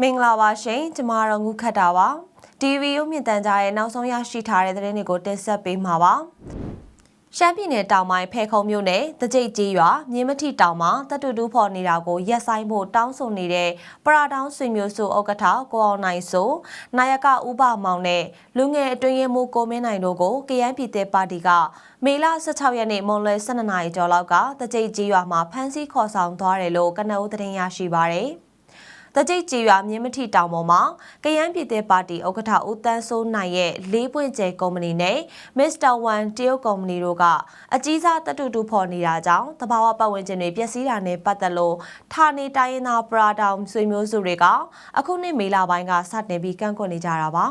မင်္ဂလာပါရှင်ကျမတို့ငုခတ်တာပါ TV ရုပ်မြင့်တန်ကြားရဲ့နောက်ဆုံးရရှိထားတဲ့သတင်းတွေကိုတင်ဆက်ပေးမှာပါ ရှမ်းပြည်နယ်တောင်ပိုင်းဖဲခုံမြို့နယ်တကြိတ်ကြီးရွာမြင်းမထိတောင်မှာတတူတူဖော်နေတာကိုရက်ဆိုင်ဖို့တောင်းဆိုနေတဲ့ပရာတောင်းဆွေမျိုးစုဥက္ကဋ္ဌကိုအောင်နိုင်ဆိုနာယကဥပမောင်နဲ့လူငယ်အတွင်းရေးမှူးကိုမင်းနိုင်တို့ကို KN ပြည်သက်ပါတီကမေလ16ရက်နေ့မွန်လွယ်12နာရီကျော်လောက်ကတကြိတ်ကြီးရွာမှာဖမ်းဆီးခေါ်ဆောင်သွားတယ်လို့ကနဦးသတင်းရရှိပါရယ် တကြိတ်ကြီးရွာမြင်းမထီတောင်ပေါ်မှာကယန်းပြည်သက်ပါတီဥက္ကဋ္ဌဦးတန်းစိုးနိုင်ရဲ့လေးပွင့်ကျဲကုမ္ပဏီနဲ့ Mr. One တရုတ်ကုမ္ပဏီတို့ကအကြီးစားတတူတူဖော်နေတာကြောင့်တဘာဝပတ်ဝန်းကျင်တွေပျက်စီးတာနဲ့ပတ်သက်လို့ဌာနေတိုင်းရင်းသားပရာတောင်ဆွေမျိုးစုတွေကအခုနှစ်မေလပိုင်းကစတင်ပြီးကန့်ကွက်နေကြတာပါ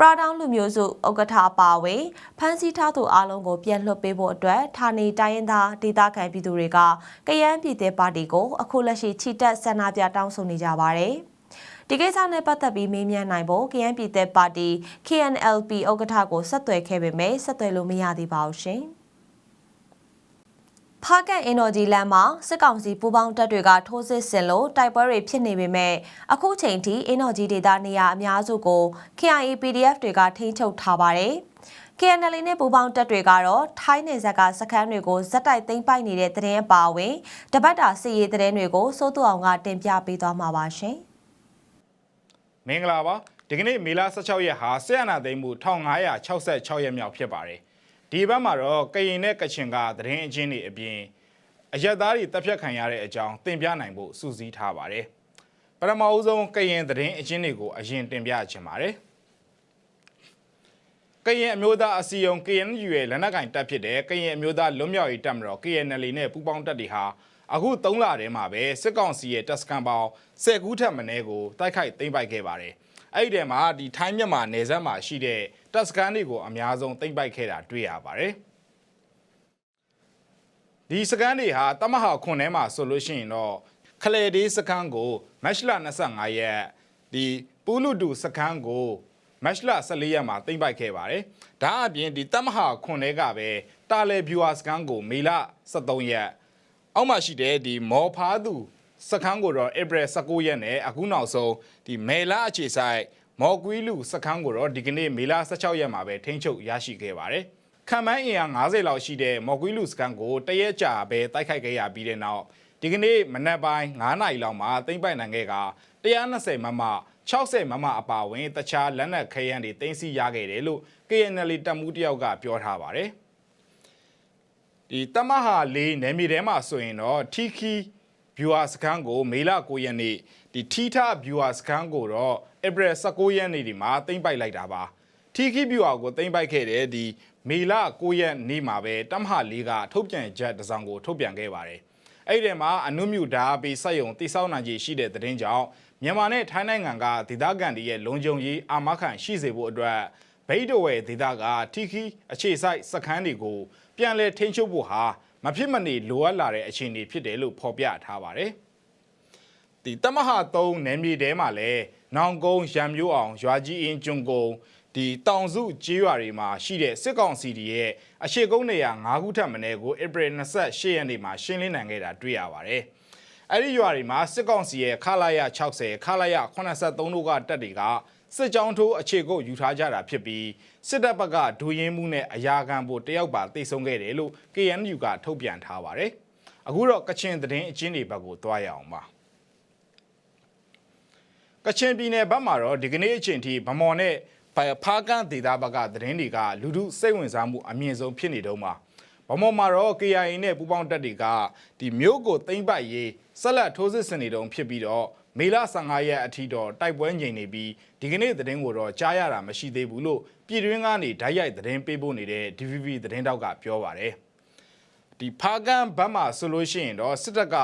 ပရာတောင်လူမျိုးစုဥက္ကဋ္ဌအပါအဝင်ဖမ်းဆီးထားသူအလုံးကိုပြန်လွှတ်ပေးဖို့အတွက်ဌာနေတိုင်းရင်းသားဒေသခံပြည်သူတွေကကယန်းပြည်သက်ပါတီကိုအခုလက်ရှိချီတက်ဆန္ဒပြတောင်းဆိုနေကြပါတယ်။ဒီကိစ္စနဲ့ပတ်သက်ပြီးမေးမြန်းနိုင်ဖို့ KN ပြည်သက်ပါတီ KNLP ဥက္ကဋ္ဌကိုဆက်သွယ်ခဲ့ပေမဲ့ဆက်သွယ်လို့မရသေးပါဘူးရှင်။ ဖားကန်အင်တော်ဂျီလမ်းမှာစစ်ကောင်စီပူးပေါင်းတပ်တွေကထိုးစစ်ဆင်လို့တိုက်ပွဲတွေဖြစ်နေပေမဲ့အခုချိန်ထိအင်တော်ဂျီဒေတာနေရာအများစုကို KIA PDF တွေကထိန်းချုပ်ထားပါတယ်။ KNL နဲ့ပူးပေါင်းတပ်တွေကတော့ထိုင်းနယ်စပ်ကစခန်းတွေကိုဇက်တိုက်သိမ်းပိုက်နေတဲ့တရင်အပါအဝင်တပတ်တာစီရေးတရင်တွေကိုစိုးသူအောင်ကတင်ပြပေးသွားမှာပါရှင်။မင်္ဂလာပါဒီကနေ့မေလ16ရက်ဟာဆက်အနာသိမ်းမှု1566ရက်မြောက်ဖြစ်ပါတယ် ဒီဘက်မှာတော့ကရင်နဲ့ကချင်ကသတင်းအချင်းတွေအပြင်အရက်သားတွေတပ်ဖြတ်ခံရတဲ့အကြောင်းတင်ပြနိုင်ဖို့စူးစီးထားပါတယ်ပထမအဦးဆုံးကရင်သတင်းအချင်းတွေကိုအရင်တင်ပြချင်ပါတယ်ကရင်အမျိုးသားအစည်းအရုံး KNU ရဲ့လက်နက်ကင်တပ်ဖြစ်တဲ့ကရင်အမျိုးသားလွတ်မြောက်ရေးတပ်မတော် KNL နဲ့ပူးပေါင်းတပ်တွေဟာအခု3လထဲမှာပဲစစ်ကောင်စီရဲ့တပ်စခန်းပေါင်း10ခုထက်မနည်းကိုတိုက်ခိုက်သိမ်းပိုက်ခဲ့ပါတယ်။ အဲ့ဒီထဲမှာဒီထိုင်းမြန်မာနယ်စပ်မှာရှိတဲ့တပ်စခန်းတွေကိုအများဆုံးသိမ်းပိုက်ခဲ့တာတွေ့ရပါတယ်။ဒီစခန်းတွေဟာတမဟာခွန်ထဲမှာဆိုလို့ရှိရင်တော့ခလေဒေးစခန်းကိုမက်လ25ရက်ဒီပူလူတူစခန်းကိုမက်လ14ရက်မှာသိမ်းပိုက်ခဲ့ပါတယ်။ဒါအပြင်ဒီတမဟာခွန်ထဲကပဲတာလေဗျူဟာစခန်းကိုမေလ23ရက်အောက်မှာရှိတဲ့ဒီမော်ဖားသူ စခန်းကိုတော့ April 19ရက်နဲ့အခုနောက်ဆုံးဒီမေလအခြေဆိုင်မော်ကွီးလူစခန်းကိုတော့ဒီကနေ့မေလ16ရက်မှာပဲထိန်းချုပ်ရရှိခဲ့ပါတယ်။ခံမိုင်းအင်အား90လောက်ရှိတဲ့မော်ကွီးလူစခန်းကိုတရက်ကြာပဲတိုက်ခိုက်ခဲ့ရပြီးတဲ့နောက်ဒီကနေ့မနက်ပိုင်း9နာရီလောက်မှာသိမ်းပိုက်နိုင်ခဲ့က120မမ60မမအပါဝင်တခြားလက်နက်ခဲယမ်းတွေတင်စီရခဲ့တယ်လို့ KNL တပ်မှုတယောက်ကပြောထားပါတယ်။ဒီတမဟာလေးနယ်မြေထဲမှာဆိုရင်တော့ထီခီ ဗျူဟာစခန်းကိုမေလ9ရက်နေ့ဒီထီထဗျူဟာစခန်းကိုတော့ April 19ရက်နေ့ဒီမှာတင်ပိုက်လိုက်တာပါထီခီဗျူဟာကိုတင်ပိုက်ခဲ့တဲ့ဒီမေလ9ရက်နေ့မှာပဲတမဟာလေးကထုတ်ပြန်ချက်တစ်စောင်ကိုထုတ်ပြန်ခဲ့ပါတယ်အဲ့ဒီမှာအနုမြူဓာတ်ပေးစက်ယုံတိစောက်နိုင်ခြေရှိတဲ့သတင်းကြောင့်မြန်မာနဲ့ထိုင်းနိုင်ငံကဒေသခံတွေရဲ့လုံခြုံရေးအာမခံရှိစေဖို့အတွက်ဘိတ်တော်ဝယ်ဒေသကထီခီအခြေဆိုင်စခန်းတွေကိုပြန်လည်ထိန်းချုပ်ဖို့ဟာ မဖြစ်မနေလိုအပ်လာတဲ့အခြေအနေဖြစ်တယ်လို့ဖော်ပြထားပါတယ်။ဒီတမဟာ3နယ်မြေထဲမှာလည်းနောင်ကုန်းရံမျိုးအောင်ရွာကြီးအင်းကျွန်းကုန်းဒီတောင်စုကျေးရွာတွေမှာရှိတဲ့စစ်ကောင်စီတွေရဲ့အရှိကုန်းနေရာ၅ခုထပ်မံကိုဧပြီ28ရက်နေ့မှာရှင်းလင်းနိုင်ခဲ့တာတွေ့ရပါတယ်။ အဲ့ဒီရွာတွေမှာစစ်ကောင်စီရဲ့ခလာရ60ခလာရ83တို့ကတပ်တွေကစစ်ကြောင်းထိုးအခြေကုပ်ယူထားကြတာဖြစ်ပြီးစစ်တပ်ဘက်ကဒူရင်မှုနဲ့အရာခံဖို့တယောက်ပါတိတ်ဆုံးခဲ့တယ်လို့ KNU ကထုတ်ပြန်ထားပါတယ်။အခုတော့ကချင်သတင်းအချင်းတွေဘက်ကိုသွားရအောင်ပါ။ကချင်ပြည်နယ်ဘက်မှာတော့ဒီကနေ့အချိန်ထိဗမော်နဲ့ဖားကန်ဒေသဘက်ကသတင်းတွေကလူထုစိတ်ဝင်စားမှုအမြင့်ဆုံးဖြစ်နေတော့မှာ ဗမော်မှာတော့ KIA နဲ့ပူးပေါင်းတပ်တွေကဒီမြို့ကိုသိမ့်ပိုက်ရေးဆက်လက်ထိုးစစ်ဆင်နေတုံဖြစ်ပြီးတော့မေလ15ရက်အထိတော့တိုက်ပွဲငြိမ်နေပြီးဒီကနေ့သတင်းကိုတော့ကြားရတာမရှိသေးဘူးလို့ပြည်တွင်းကနေဓာတ်ရိုက်သတင်းပေးပို့နေတဲ့ DVB သတင်းတောက်ကပြောပါတယ်။ဒီဖားကန်ဘက်မှာဆိုလို့ရှိရင်တော့စစ်တပ်က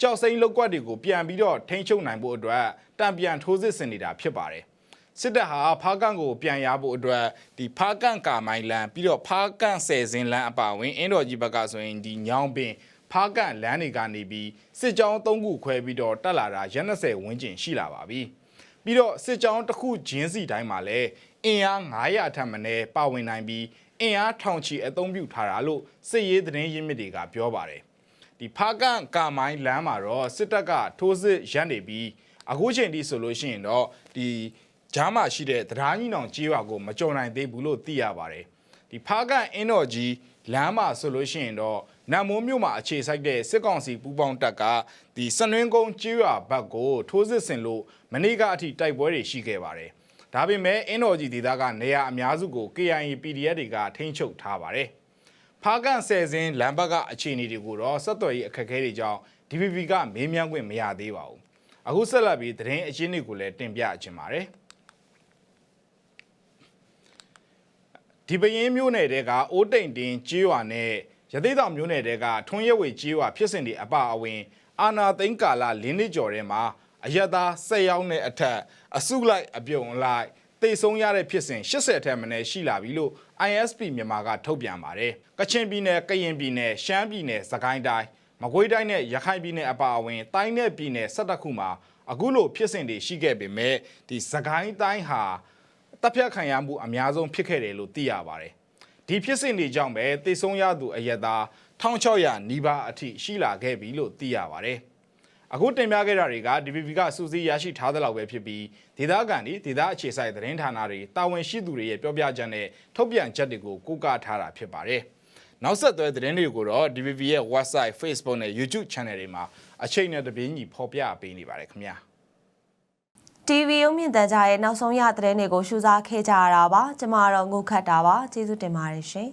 ကြောက်စိမ့်လောက်ကွက်တွေကိုပြန်ပြီးတော့ထိန်းချုပ်နိုင်ဖို့အတွက်တံပြန်ထိုးစစ်ဆင်နေတာဖြစ်ပါတယ်။ စစ်တပ်ဟာဖားကန်ကိုပြန်ရဖို့အတွက်ဒီဖားကန်ကာမိုင်လန်ပြီးတော့ဖားကန်ဆယ်စင်းလန်အပါဝင်အင်းတော်ကြီးဘက်ကဆိုရင်ဒီညောင်းပင်ဖားကန်လမ်းတွေကနေပြီးစစ်ကြောင်း၃ခုခွဲပြီးတော့တက်လာတာရက်20ဝန်းကျင်ရှိလာပါပြီ။ပြီးတော့စစ်ကြောင်းတစ်ခုချင်းစီတိုင်းမှာလည်းအင်အား900ထက်မနည်းပါဝင်နိုင်ပြီးအင်အားထောင်ချီအသုံးပြုထားတာလို့စစ်ရေးသတင်းရင်းမြစ်တွေကပြောပါတယ်။ဒီဒီဖားကန်ကာမိုင်းလမ်းမှာတော့စစ်တပ်ကထိုးစစ်ရပ်နေပြီးအခုချိန်ထိဆိုလို့ရှိရင်တော့ဒီ ဂျားမှာရှိတဲ့တရားကြီးနောင်ကြေးရွာကိုမကြုံနိုင်သေးဘူးလို့သိရပါတယ်ဒီဖားကန်အင်းတော်ကြီးလမ်းမှာဆိုလို့ရှိရင်တော့နတ်မိုးမြို့မှာအခြေစိုက်တဲ့စစ်ကောင်စီပူးပေါင်းတပ်ကဒီစနွင်းကုန်းကြေးရွာဘက်ကိုထိုးစစ်ဆင်လို့မနေ့ကအထိတိုက်ပွဲတွေရှိခဲ့ပါတယ်ဒါပေမဲ့အင်းတော်ကြီးဒေသကနေရာအများစုကို KIA PDF တွေကထိန်းချုပ်ထားပါတယ်ဖားကန်ဆယ်စင်းလမ်းဘက်ကအခြေအနေတွေကိုတော့ဆက်သွယ်ရေးအခက်အခဲတွေကြောင့် DPP ကမေးမြန်းခွင့်မရသေးပါဘူးအခုဆက်လက်ပြီးသတင်းအချင်းတွေကိုလည်းတင်ပြချင်ပါတယ် ဒီပရင်မျိုးနယ်တဲကအိုးတိန်တင်ကြေးရွာနဲ့ရသေးတောင်မျိုးနယ်တဲကထွန်းရဲဝေကြေးရွာဖြစ်စဉ်တွေအပအဝင် အာနာသိန်းကာလလင်းနှစ်ကျော်ထဲမှာအယက်သား၁၀ယောက်နဲ့အထက်အစုလိုက်အပြုံလိုက်တေဆုံးရတဲ့ဖြစ်စဉ်80ထက်မနည်းရှိလာပြီလို့ ISP မြန်မာကထုတ်ပြန်ပါတယ်။ကချင်ပြည်နယ်၊ကရင်ပြည်နယ်၊ရှမ်းပြည်နယ်၊စကိုင်းတိုင်းမကွေးတိုင်းနဲ့ရခိုင်ပြည်နယ်အပါအဝင်တိုင်းနဲ့ပြည်နယ်၁၁ခုမှာအခုလိုဖြစ်စဉ်တွေရှိခဲ့ပေမဲ့ဒီစကိုင်းတိုင်းဟာ တပ်ဖြတ်ခံရမှုအများဆုံးဖြစ်ခဲ့တယ်လို့သိရပါတယ်။ဒီဖြစ်စဉ်တွေကြောင့်ပဲတေဆုံးရသူအရက်သား1600နီးပါးအထိရှိလာခဲ့ပြီလို့သိရပါတယ်။အခုတင်ပြခဲ့တာတွေက DPP ကစူးစီးရရှိထားသလောက်ပဲဖြစ်ပြီးဒေသခံတွေဒေသအခြေစိုက်သတင်းဌာနတွေတာဝန်ရှိသူတွေရဲ့ပြောပြချက်နဲ့ထုတ်ပြန်ချက်တွေကိုကိုးကားထားတာဖြစ်ပါတယ်။နောက်ဆက်တွဲသတင်းတွေကိုတော့ DPP ရဲ့ website, Facebook နဲ့ YouTube channel တွေမှာအချိန်နဲ့တပြေးညီဖော်ပြပေးနေပါတယ်ခင်ဗျာ။ TV ရုံမြင့်တန်ကြားရဲ့နောက်ဆုံးရသတင်းတွေကိုရှုစားခဲ့ကြရတာပါ ကျမတော့ငုတ်ခတ်တာပါကျေးဇူးတင်ပါတယ်ရှင်